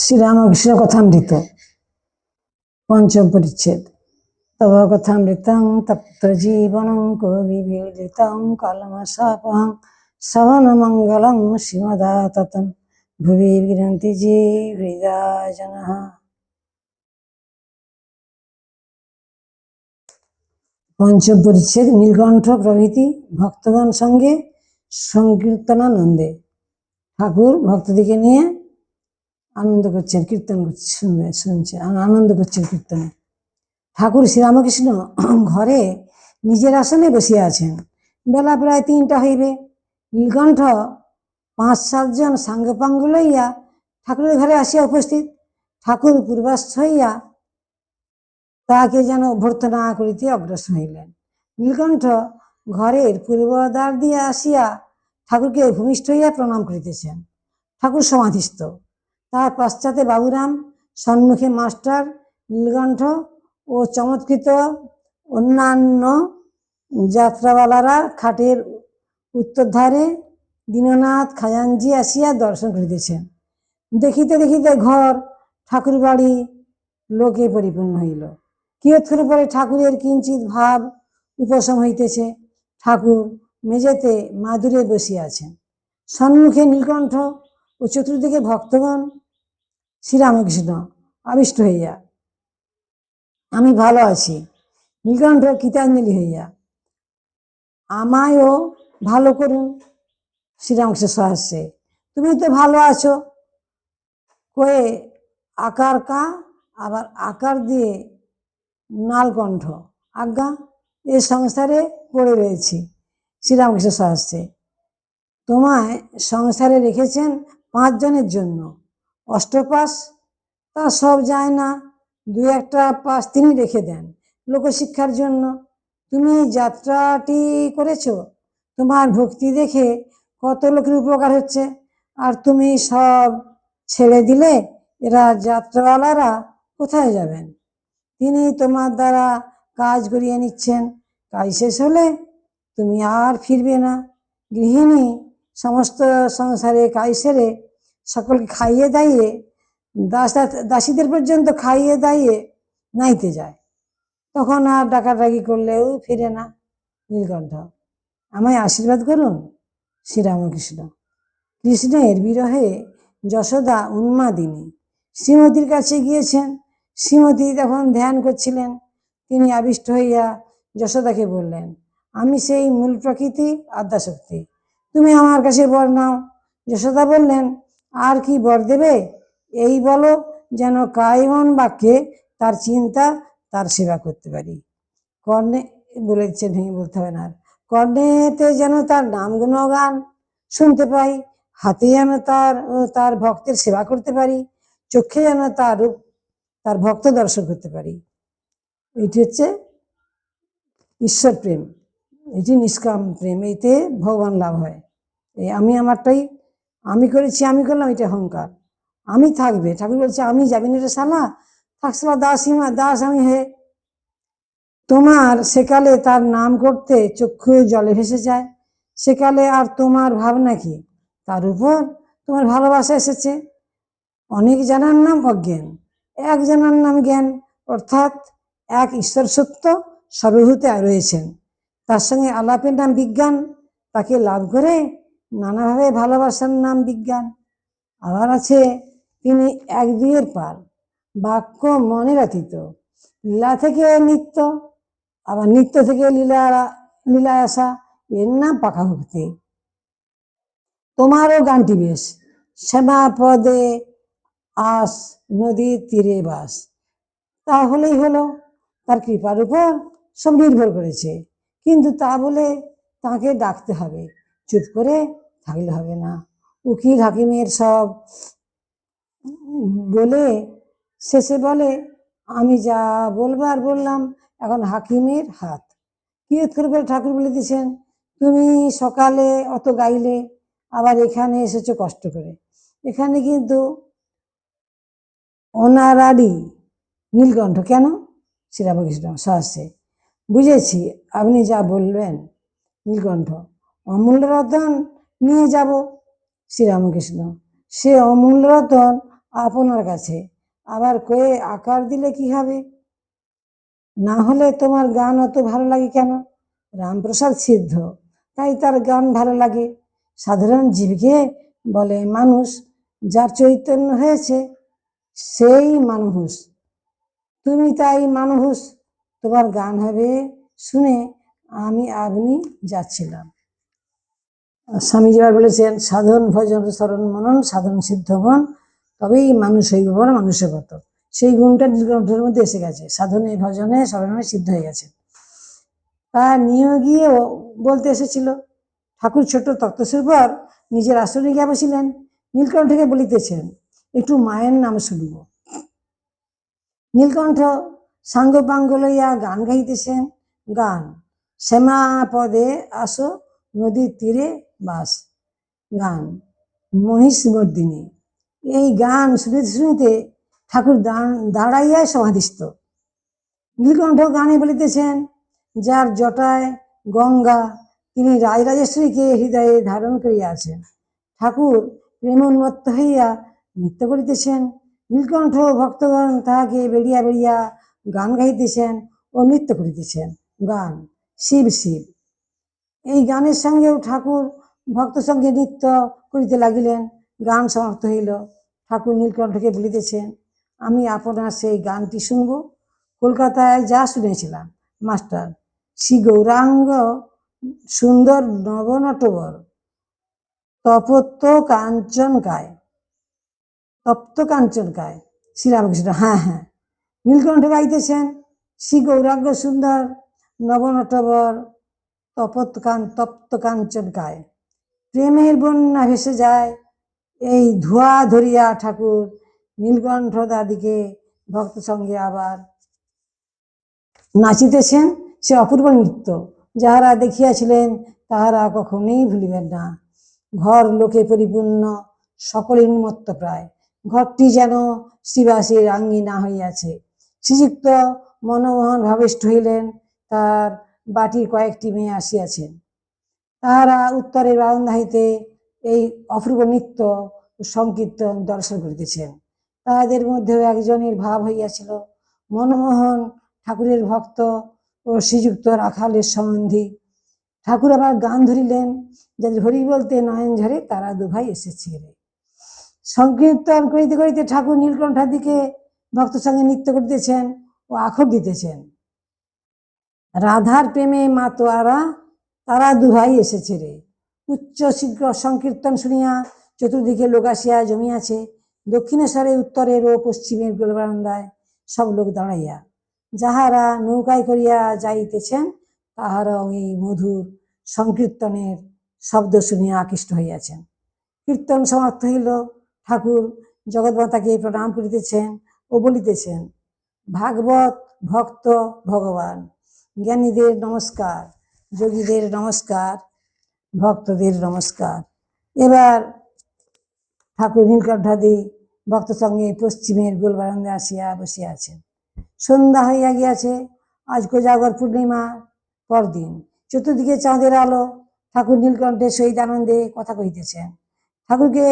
শ্রীরামকৃষ্ণ কথামৃত পঞ্চম পরিচ্ছেদ তব কথামৃতং তপ্ত জীবনং কবিবিদিতং কলমশাপহং শ্রবণমঙ্গলং শ্রীমদাততম ভুবি বিরন্তি যে হৃদা পঞ্চম পরিচ্ছেদ নীলকণ্ঠ প্রভৃতি ভক্তগণ সঙ্গে সংকীর্তনানন্দে ঠাকুর ভক্তদিকে নিয়ে আনন্দ করছেন কীর্তন শুনবে শুনছে আনন্দ করছেন কীর্তনে। ঠাকুর শ্রীরামকৃষ্ণ ঘরে নিজের আসনে বসিয়া আছেন। বেলা প্রায় তিনটা হইবে। নীলকণ্ঠ পাঁচ সাতজন সাঙ্গপাঙ্গ লইয়া ঠাকুরের ঘরে আসিয়া উপস্থিত। ঠাকুর পূর্বাস্থ হইয়া তাহাকে যেন অভ্যর্থনা করিতে অগ্রসর হইলেন। নীলকণ্ঠ ঘরের পূর্বদ্বার দিয়ে আসিয়া ঠাকুরকে ভূমিষ্ঠ হইয়া প্রণাম করিতেছেন। ঠাকুর সমাধিস্থ। তার পশ্চাতে বাবুরাম সম্মুখে মাস্টার, নীলকণ্ঠ ও চমৎকৃত অন্যান্য যাত্রাওয়ালারা খাটের উত্তরধারে দীননাথ খাজানজি আসিয়া দর্শন করিতেছেন। দেখিতে দেখিতে ঘর ঠাকুর বাড়ি লোকে পরিপূর্ণ হইল। কিয়ৎক্ষণ পরে ঠাকুরের কিঞ্চিত ভাব উপশম হইতেছে। ঠাকুর মেঝেতে মাদুরে বসিয়াছেন সম্মুখে নীলকণ্ঠ ও চতুর্দিকে ভক্তগণ শ্রীরামকৃষ্ণ আবিষ্ট হইয়া। আমি ভালো আছি। নীলকণ্ঠ কীতাঞ্জলি হইয়া, আমায়ও ভালো করুন শ্রীরামকৃষ্ণ সহাস্যে তুমি তো ভালো আছো। কয়ে আকার কা, আবার আকার দিয়ে নালকণ্ঠ। আজ্ঞা, এ সংসারে পড়ে রয়েছি শ্রীরামকৃষ্ণ সহাস্যে তোমায় সংসারে রেখেছেন পাঁচজনের জন্য। অষ্টপাস তা সব যায় না। দু একটা পাস তিনি রেখে দেন লোকশিক্ষার জন্য। তুমি যাত্রাটি করেছ? তোমার ভক্তি দেখে কত লোকের উপকার হচ্ছে? আর তুমি সব ছেড়ে দিলে এরা যাত্রাওয়ালারা কোথায় যাবেন? তিনি তোমার দ্বারা কাজ করিয়ে নিচ্ছেন। কাজ শেষ হলে তুমি আর ফিরবে না। গৃহিণী সমস্ত সংসারে কাজ সেরে সকলকে খাইয়ে দাইয়ে, দাস দাসীদের পর্যন্ত খাইয়ে দাইয়ে নাইতে যায়। তখন আর ডাকাডাকি করলেও ফিরে না নীলকণ্ঠ। আমায় আশীর্বাদ করুন, শ্রীরামকৃষ্ণ। কৃষ্ণের বিরহে যশোদা উন্মাদিনী শ্রীমতীর কাছে গিয়েছেন। শ্রীমতী তখন ধ্যান করছিলেন। তিনি আবিষ্ট হইয়া যশোদাকে বললেন, আমি সেই মূল প্রকৃতি আদ্যাশক্তি তুমি আমার কাছে বর নাও। যশোদা বললেন আর কি বর দেবে? এই বলো, যেন কায়মন বাক্যে তার চিন্তা, তার সেবা করতে পারি। কর্ণে বলে দিচ্ছেন ভেঙে বলতে হবে না। কর্ণেতে যেন তার নাম গুণগান শুনতে পাই, হাতে যেন তার তার ভক্তের সেবা করতে পারি, চোখে যেন তার রূপ, তার ভক্ত দর্শন করতে পারি। এটি হচ্ছে ঈশ্বর প্রেম। এটি নিষ্কাম প্রেম এইতে ভগবান লাভ হয়। এই আমি আমারটাই আমি করেছি, আমি করলাম, এটা অহংকার। আমি থাকবে। ঠাকুর বলছে, আমি যাবি না রে শালা। থাকছিলা দাসীমা দাস আমি হে। তোমার সেকালে তার নাম করতে চক্ষু জলে ভেসে যায়। সেকালে আর তোমার ভাবনা কি? তার উপর তোমার ভালোবাসা এসেছে। অনেক জানার নাম অজ্ঞান। এক জানার নাম জ্ঞান, অর্থাৎ এক ঈশ্বর সত্য সর্বভূতে রয়েছেন। তার সঙ্গে আলাপের নাম বিজ্ঞান। তাকে লাভ করে নানাভাবে ভালোবাসার নাম বিজ্ঞান। আবার আছে তিনি এক দুইয়ের পার বাক্য মনে রাখিত লীলা থেকে নিত্য, আবার নিত্য থেকে লীলা লীলায় আসা, এর নাম পাকা ভক্তি। তোমারও গানটি বেশ, শ্যামা পদে আস নদীর তীরে বাস। তাহলেই হলো, তার কৃপার উপর সব নির্ভর করেছে, কিন্তু তা বলে তাকে ডাকতে হবে। চুপ করে থাকলে হবে না। উকিল, হাকিমের সব বলে, শেষে বলে, আমি যা বলবার বললাম, এখন হাকিমের হাত। কিয়ৎক্ষণ করে বলে ঠাকুর বলে দিয়েছেন? তুমি সকালে অত গাইলে, আবার এখানে এসেছ কষ্ট করে। এখানে কিন্তু অনারারি নীলকণ্ঠ, কেন? শ্রীরামকৃষ্ণ সহস্যে বুঝেছি, আপনি যা বলবেন, নীলকণ্ঠ অমূল্য রতন নিয়ে যাব শ্রীরামকৃষ্ণ। সে অমূল্য রতন আপনার কাছে। আবার কয়ে আকার দিলে কি হবে? না হলে তোমার গান অত ভালো লাগে কেন? রামপ্রসাদ সিদ্ধ, তাই তার গান ভালো লাগে। সাধারণ জীবকে বলে মানুষ, যার চৈতন্য হয়েছে সেই মানুষ। তুমি তাই মানুষ, তোমার গান হবে শুনে আমি আপনি যাচ্ছিলাম। স্বামীজি আবার বলেছেন, সাধন ভজন স্মরণ মনন, সাধন সিদ্ধ মন, তবেই মানুষ হইব বড় মানুষের মতো সেই গুণটা নীলকণ্ঠের মধ্যে এসে গেছে। সাধনে, ভজনে স্মরণে সিদ্ধ হয়ে গেছে। তা নিয়ে গিয়ে বলতে এসেছিল, ঠাকুর ছোট তক্তসের পর নিজের আসনে গিয়ে বসিলেন। নীলকণ্ঠকে বলিতেছেন, একটু মায়ের নাম শুনব। নীলকণ্ঠ সাঙ্গ পাঙ্গ লইয়া গান গাইতেছেন। গান, শ্যামা পদে আসো নদীর তীরে বাস, গান, মহিষমর্দিনী। এই গান শুনিতে শুনিতে ঠাকুর দাঁড়াইয়া সমাধিস্থ। নীলকণ্ঠ গানে বলিতেছেন, যার জটায় গঙ্গা, তিনি রাজরাজেশ্বরীকে হৃদয়ে ধারণ করিয়াছেন ঠাকুর প্রেমোন্মত্ত হইয়া নৃত্য করিতেছেন। নীলকণ্ঠ ভক্তগণ তাহাকে বেরিয়া বেরিয়া গান গাইতেছেন ও নৃত্য করিতেছেন। গান, শিব শিব। এই গানের সঙ্গেও ঠাকুর ভক্ত সঙ্গে নৃত্য করিতে লাগিলেন, গান সমাপ্ত হইল। ঠাকুর নীলকণ্ঠকে বলিতেছেন, আমি আপনার সেই গানটি শুনব। কলকাতায় যা শুনেছিলাম, মাস্টার। শ্রী গৌরাঙ্গ সুন্দর নবনটবর কাঞ্চন গায় তপ্ত কাঞ্চন গায় শ্রীরামকৃষ্ণ হ্যাঁ হ্যাঁ। নীলকণ্ঠ গাইতেছেন শ্রী গৌরাঙ্গ সুন্দর নবনটবর তপত কান তপ্ত কাঞ্চন গায় প্রেমের বন্যা ভেসে যায়। এই ধোয়া ধরিয়া ঠাকুর নীলকণ্ঠ দাদিকে ভক্ত সঙ্গে আবার নাচিতেছেন সে অপূর্ব নৃত্য। যাহারা দেখিয়াছিলেন তাহারা কখনোই ভুলিবেন না। ঘর লোকে পরিপূর্ণ সকলে উন্মত্ত প্রায়। ঘরটি যেন শিবাসীর আঙ্গিনা হইয়াছে। শ্রীযুক্ত মনমোহন ভাবিষ্ঠ হইলেন, তার বাটির কয়েকটি মেয়ে আসিয়াছেন। তাহারা উত্তরের বারান্দা হইতে এই অপূর্ব নৃত্য সংকীর্তন দর্শন করিতেছেন। তাহাদের মধ্যেও একজনের ভাব হইয়াছিল, মনমোহন ঠাকুরের ভক্ত ও শ্রীযুক্ত রাখালের সম্বন্ধী। ঠাকুর আবার গান ধরিলেন যাদের হরি বলতে নয়ন ঝরে তারা দুভাই এসেছে রে। সংকীর্তন করিতে করিতে ঠাকুর নীলকণ্ঠার দিকে ভক্ত সঙ্গে নৃত্য করিতেছেন ও আখর দিতেছেন। রাধার প্রেমে মাতোয়ারা তারা দুভাই এসেছে রে। উচ্চ শীঘ্র সংকীর্তন শুনিয়া চতুর্দিকে লোক আসিয়া জমিয়াছে। দক্ষিণেশ্বরে, উত্তরের ও পশ্চিমের গোলবারান্দায় সব লোক দাঁড়াইয়া। যাহারা নৌকায় করিয়া যাইতেছেন, তাহারাও এই মধুর সংকীর্তনের শব্দ শুনিয়া আকৃষ্ট হইয়াছেন। কীর্তন সমাপ্ত হইল, ঠাকুর জগৎমাতাকে প্রণাম করিতেছেন ও বলিতেছেন, ভাগবত ভক্ত ভগবান, জ্ঞানীদের নমস্কার। যোগীদের নমস্কার, ভক্তদের নমস্কার। এবার ঠাকুর নীলকণ্ঠাদি ভক্ত সঙ্গে পশ্চিমের গোলবারান্দে আসিয়া বসিয়া আছেন। সন্ধ্যা হইয়া গিয়াছে, আজ কোজাগর পূর্ণিমা পরদিন। চতুর্দিকে চাঁদের আলো, ঠাকুর নীলকণ্ঠের সহিত আনন্দে কথা কহিতেছেন। ঠাকুরকে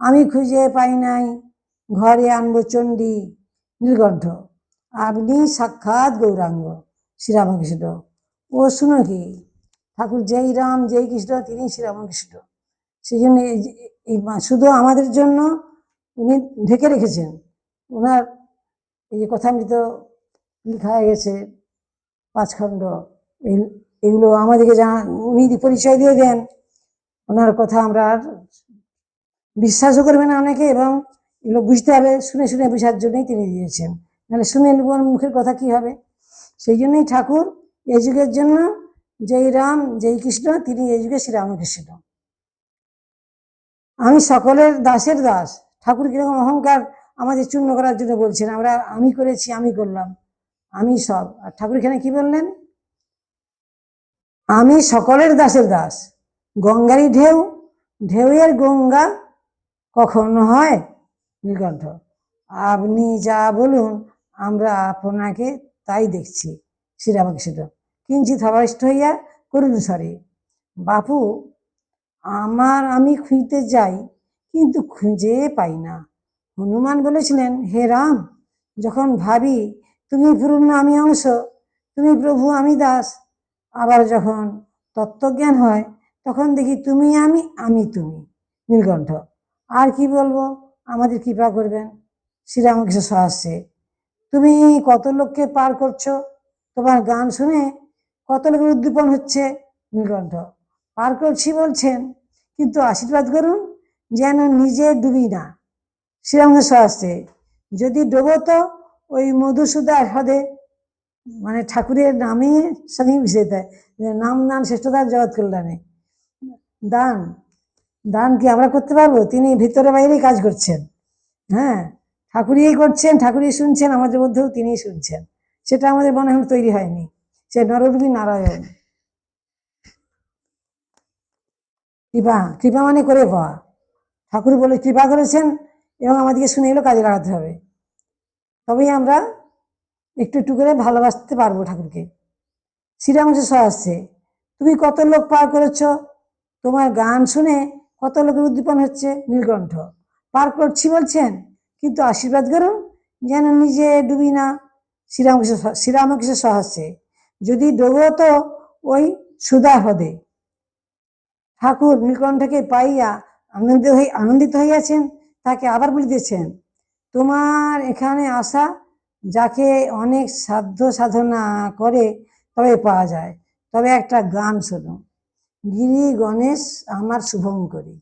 আমি খুঁজে পাই নাই, ঘরে আনব চণ্ডী নীলকণ্ঠ আপনি সাক্ষাৎ গৌরাঙ্গ, শ্রীরামকৃষ্ণ। ও শুনো কি? ঠাকুর যেই রাম, যেই কৃষ্ণ, তিনি শ্রীরামকৃষ্ণ সেই জন্য এই শুধু আমাদের জন্য উনি ঢেকে রেখেছেন। ওনার এই যে কথামৃত লেখা গেছে পাঁচখণ্ড এগুলো আমাদেরকে জানা, উনি পরিচয় দিয়ে দেন, ওনার কথা আমরা আর বিশ্বাসও করবে না অনেকে এবং এগুলো বুঝতে হবে, শুনে শুনে বোঝার জন্যই তিনি দিয়েছেন। নাহলে শুনে মুখের কথা কি হবে? সেই জন্যই ঠাকুর এই যুগের জন্য যেই রাম যেই কৃষ্ণ, তিনি এই যুগে শ্রীরামকৃষ্ণ। আমি সকলের দাসের দাস। ঠাকুর কীরকম অহংকার আমাদের চূর্ণ করার জন্য বলছেন, আমরা আমি করেছি, আমি করলাম, আমি সব। আর ঠাকুর এখানে কি বললেন? আমি সকলের দাসের দাস। গঙ্গারই ঢেউ, ঢেউয়ের গঙ্গা কখনো হয়? নীলকণ্ঠ। আপনি যা বলুন, আমরা আপনাকে তাই দেখছি। শ্রীরামকৃষ্ণ। কিঞ্চিত হবাষ্ট হইয়া করুন স্বরে বাপু, আমার আমি খুঁজতে যাই, কিন্তু খুঁজে পাই না হনুমান বলেছিলেন, হে রাম, যখন ভাবি, তুমি পূর্ণ আমি অংশ, তুমি প্রভু, আমি দাস আবার যখন তত্ত্বজ্ঞান হয়, তখন দেখি, তুমি আমি আমি তুমি নীলকণ্ঠ, আর কি বলব? আমাদের কৃপা করবেন। শ্রীরামকৃষ্ণ সহাস্যে, তুমি কত লোককে পার করছ? তোমার গান শুনে কত লোকের উদ্দীপন হচ্ছে? নীলকণ্ঠ। পার করছি বলছেন, কিন্তু আশীর্বাদ করুন, যেন নিজে ডুবি না। শ্রীরামকৃষ্ণ সহাস্যে যদি ডোবো তো ওই মধুসূদা হ্রদে মানে ঠাকুরের নামে সঙ্গে মিশে দেয় নাম দান শ্রেষ্ঠতার জগৎ কল্যাণে। দান দান কি আমরা করতে পারব? তিনি ভিতরে বাইরেই কাজ করছেন। হ্যাঁ ঠাকুরই করছেন, ঠাকুরই শুনছেন, আমাদের মধ্যেও তিনিই শুনছেন। সেটা আমাদের মনে হয় তৈরি হয়নি। সে নররূপী নারায়ণ। কৃপা কৃপা মানে করে পাওয়া ঠাকুর বলে কৃপা করেছেন এবং আমাদেরকে শুনে এগুলো কাজে লাগাতে হবে। তবেই আমরা একটু একটু করে ভালোবাসতে পারব ঠাকুরকে। শ্রীরামকৃষ্ণ সহাস্যে তুমি কত লোক পার করেছ? তোমার গান শুনে কত লোকের উদ্দীপন হচ্ছে? নীলকণ্ঠ পার করছি বলছেন, কিন্তু আশীর্বাদ করুন, যেন নিজে ডুবি না। শ্রীরামকৃষ্ণ শ্রীরামকৃষ্ণ সহাস্যে যদি ডোবো তো ওই সুদা হ্রদে ঠাকুর নীলকণ্ঠকে পাইয়া আনন্দিত হই আনন্দিত হইয়াছেন, তাকে আবার বলিতেছেন তোমার এখানে আসা যাকে অনেক সাধ্য সাধনা করে তবে পাওয়া যায়। তবে একটা গান শোনো। গিরি গণেশ আমার শুভম করি।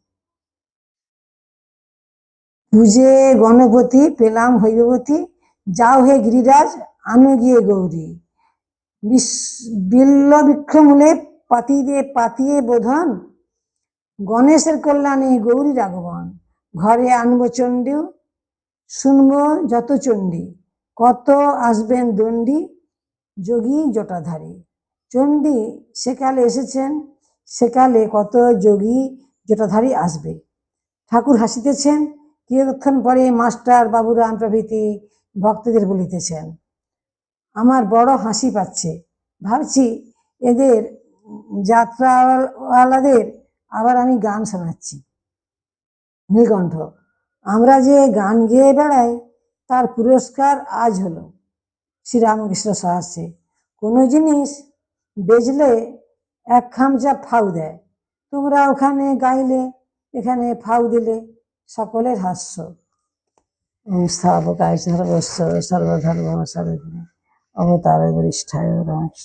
পূজে গণপতি পেলাম হৈবতী যাও হে গিরিরাজ, আনু গিয়ে গৌরী। বিল্ল বৃক্ষমূলে পাতিয়ে পাতিয়ে বোধন। গণেশের কল্যাণে গৌরী রাঘবন। ঘরে আনব চণ্ডী, শুনব যত চণ্ডী। কত আসবেন দণ্ডী, যোগী জটাধারী। চণ্ডী, সেকালে এসেছেন, সেকালে কত যোগী জটাধারী আসবে। ঠাকুর হাসিতেছেন কিছুক্ষণ পরে মাস্টার বাবুরাম প্রভৃতি ভক্তদের বলিতেছেন আমার বড় হাসি পাচ্ছে। ভাবছি এদের যাত্রাওয়ালাদের আবার আমি গান শোনাচ্ছি। নীলকণ্ঠ, আমরা যে গান গেয়ে বেড়াই, তার পুরস্কার আজ হলো। শ্রীরামকৃষ্ণ সহাস্যে কোনো জিনিস বেচলে এক খামচা ফাউ দেয়। তোমরা ওখানে গাইলে, এখানে ফাউ দিলে, সকলের হাস্য। ওম স্থাপকায় সর্বস্ব, সর্বধর্ম, সর্বগুণ। অবতার বরিষ্ঠায় রমেশ।